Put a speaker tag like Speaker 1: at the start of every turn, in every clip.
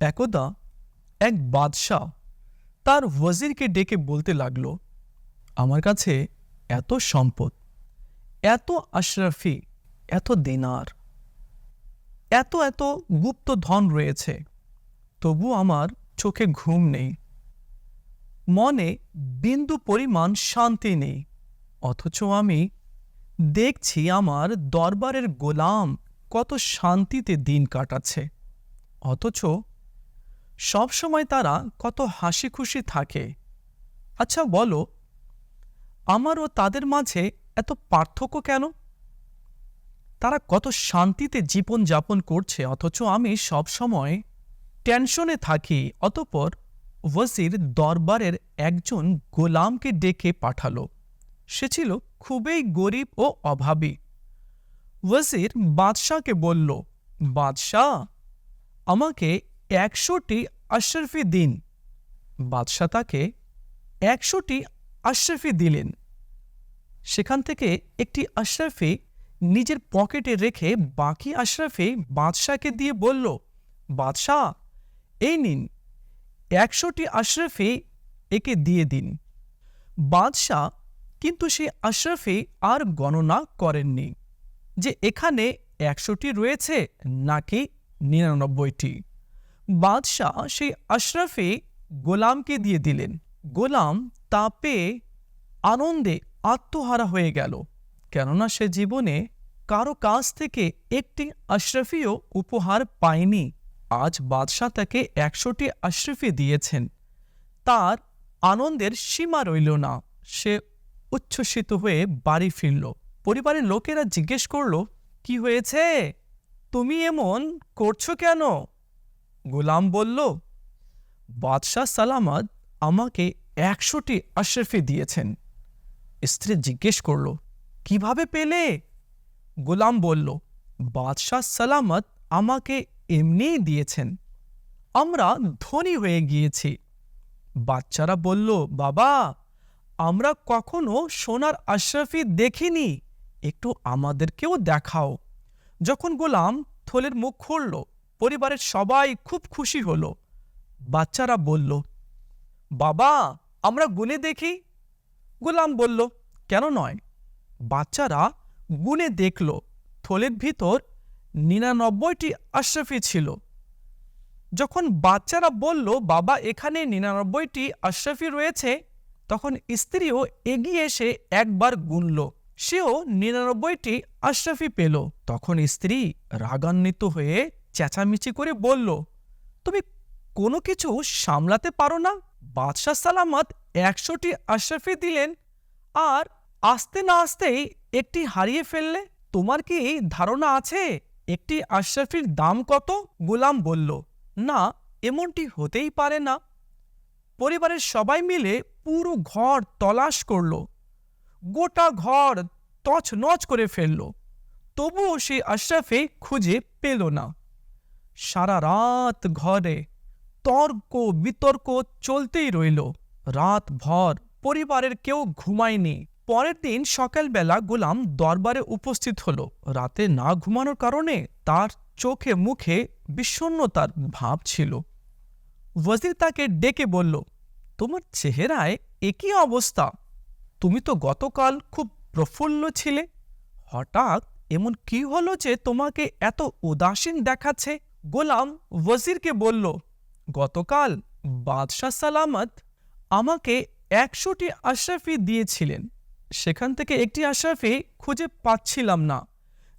Speaker 1: একদা এক বাদশাহ তার ওয়াজিরকে ডেকে বলতে লাগল, আমার কাছে এত সম্পদ, এত আশরাফি, এত দিনার, এত এত গুপ্ত ধন রয়েছে, তবু আমার চোখে ঘুম নেই, মনে বিন্দু পরিমাণ শান্তি নেই, অথচ আমি দেখছি আমার দরবারের গোলাম কত শান্তিতে দিন কাটাচ্ছে, অথচ সবসময় তারা কত হাসি খুশি থাকে। আচ্ছা বলো, আমার ও তাদের মাঝে এত পার্থক্য কেন? তারা কত শান্তিতে জীবন যাপন করছে, অথচ আমি সবসময় টেনশনে থাকি, অতপর ওয়াজির দরবারের একজন গোলামকে ডেকে পাঠালো। সে ছিল খুবই গরিব ও অভাবী। ওয়াজির বাদশাহকে বলল, বাদশাহ, আমাকে একশোটি আশরফি দিন। বাদশাহ তাকে একশোটি আশরফি দিলেন। সেখান থেকে একটি আশরাফি নিজের পকেটে রেখে বাকি আশরাফি বাদশাহকে দিয়ে বলল, বাদশাহ, এই নিন, একশোটি আশরাফি একে দিয়ে দিন। বাদশাহ কিন্তু সেই আশরাফি আর গণনা করেননি যে এখানে একশোটি রয়েছে নাকি নিরানব্বইটি। বাদশাহ সেই আশরাফি গোলামকে দিয়ে দিলেন। গোলাম তা পেয়ে আনন্দে আত্মহারা হয়ে গেল। কেননা সে জীবনে কারও কাছ থেকে একটি আশরাফিও উপহার পায়নি। আজ বাদশাহ তাকে একশোটি আশরাফি দিয়েছেন। তার আনন্দের সীমা রইল না। সে উচ্ছ্বসিত হয়ে বাড়ি ফিরল। পরিবারের লোকেরা জিজ্ঞেস করল, কি হয়েছে? তুমি এমন করছ কেন? গোলাম বলল, বাদশাহ সালামত আমাকে একশোটি আশরফি দিয়েছেন। স্ত্রী জিজ্ঞেস করল, কীভাবে পেলে? গোলাম বলল, বাদশাহ সালামত আমাকে এমনিই দিয়েছেন। আমরা ধনী হয়ে গিয়েছি। বাচ্চারা বলল, বাবা, আমরা কখনো সোনার আশরাফি দেখিনি। একটু আমাদেরকেও দেখাও। যখন গোলাম থলের মুখ খুলল পরিবারের সবাই খুব খুশি হলো। বাচ্চারা বলল, বাবা, আমরা গুনে দেখি? গোলাম বলল, কেন নয়। বাচ্চারা গুনে দেখল। থলের ভিতর নিরানব্বইটি আশরাফি ছিল। যখন বাচ্চারা বলল, বাবা, এখানে নিরানব্বইটি আশরাফি রয়েছে, তখন স্ত্রীও এগিয়ে এসে একবার গুনল। সেও নিরানব্বইটি আশরাফি পেল। তখন স্ত্রী রাগান্বিত হয়ে চেঁচামেচি করে বলল, তুমি কোনো কিছু সামলাতে পারো না। বাদশাহ সালামত একশোটি আশরাফি দিলেন আর আসতে না আসতেই একটি হারিয়ে ফেললে। তোমার কি ধারণা আছে? একটি আশরাফির দাম কত? গোলাম বলল, না, এমনটি হতেই পারে না। পরিবারের সবাই মিলে পুরো ঘর তলাশ করল। গোটা ঘর তছনছ করে ফেলল। তবুও সেই আশরাফে খুঁজে পেল না। সারা রাত ঘরে তর্ক বিতর্ক চলতেই রইল। রাত ভর পরিবারের কেউ ঘুমায়নি। পরের দিন সকালবেলা গোলাম দরবারে উপস্থিত হলো। রাতে না ঘুমানোর কারণে তার চোখে মুখে বিষণ্নতার ভাব ছিল। ওয়াজির তাকে ডেকে বলল, তোমার চেহারায় একই অবস্থা। তুমি তো গতকাল খুব প্রফুল্ল ছিলে। হঠাৎ এমন কি হলো যে তোমাকে এত উদাসীন দেখাচ্ছে? গোলাম ওয়াজিরকে বলল, গতকাল বাদশাহ সালামত আমাকে একশোটি আশরাফি দিয়েছিলেন। সেখান থেকে একটি আশরাফি খুঁজে পাচ্ছিলাম না।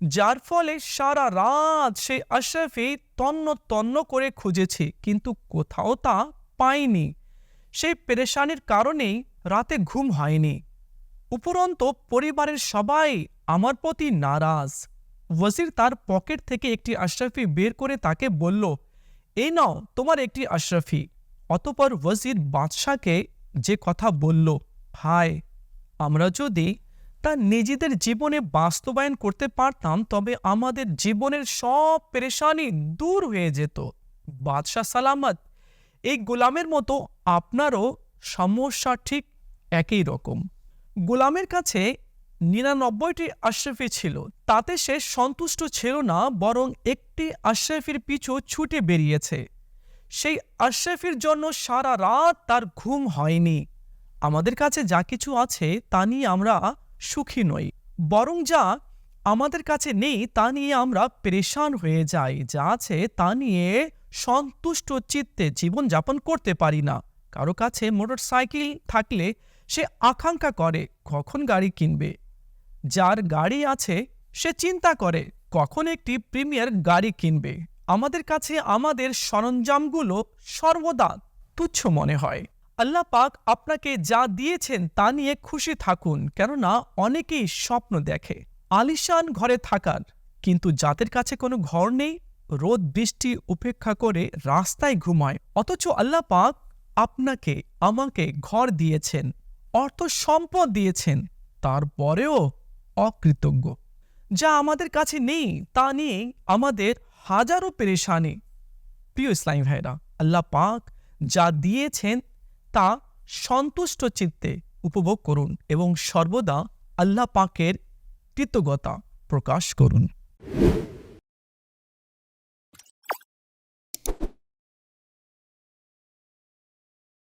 Speaker 1: যার ফলে সারা রাত সেই আশরাফি তন্ন তন্ন করে খুঁজেছি, কিন্তু কোথাও তা পাইনি। সেই পেরেশানির কারণেই রাতে ঘুম হয়নি। উপরন্ত পরিবারের সবাই আমার প্রতি নারাজ। ওয়াজির তার পকেট থেকে একটি আশরাফি বের করে তাকে বলল, এই নাও, তোমার একটি আশরাফি। অতপর ওয়াজির বাদশাকে যে কথা বলল হায় আমরা যদি তা নিজেদের জীবনে বাস্তবায়ন করতে পারতাম, তবে আমাদের জীবনের সব পেরেশানি দূর হয়ে যেত। বাদশাহ সালামত, এই গোলামের মতো আপনারও সমস্যা ঠিক একই রকম। গোলামের কাছে নিরানব্বইটি আশরাফি ছিল। তাতে সে সন্তুষ্ট ছিল না, বরং একটি আশরাফির পিছু ছুটে বেরিয়েছে। সেই আশরাফির জন্য সারা রাত তার ঘুম হয়নি। আমাদের কাছে যা কিছু আছে তা নিয়ে আমরা সুখী নই, বরং যা আমাদের কাছে নেই তা নিয়ে আমরা পেরেশান হয়ে যাই। যা আছে তা নিয়ে সন্তুষ্ট চিত্তে জীবনযাপন করতে পারি না। কারও কাছে মোটর সাইকেল থাকলে সে আকাঙ্ক্ষা করে, কখন গাড়ি কিনবে? যার গাড়ি আছে, সে চিন্তা করে, কখন একটি প্রিমিয়ার গাড়ি কিনবে? আমাদের কাছে আমাদের সরঞ্জামগুলো সর্বদা তুচ্ছ মনে হয়। আল্লাহ পাক আপনাকে যা দিয়েছেন তা নিয়ে খুশি থাকুন, কেননা অনেকেই স্বপ্ন দেখে, আলিশান ঘরে থাকার। কিন্তু যাদের কাছে কোনো ঘর নেই, রোদ, বৃষ্টি উপেক্ষা করে রাস্তায় ঘুমায়। অথচ আল্লাহ পাক আপনাকে, আমাকে ঘর দিয়েছেন, অর্থ সম্পদ দিয়েছেন। তারপরেও অকৃতজ্ঞ। যা আমাদের কাছে নেই, তা নিয়ে আমাদের হাজারো পেরেশানি। প্রিয় ইসলামী ভাইরা আল্লাহ পাক যা দিয়েছেন, তা সন্তুষ্ট চিত্তে উপভোগ করুন এবং সর্বদা আল্লাহ পাকের কৃতজ্ঞতা প্রকাশ করুন।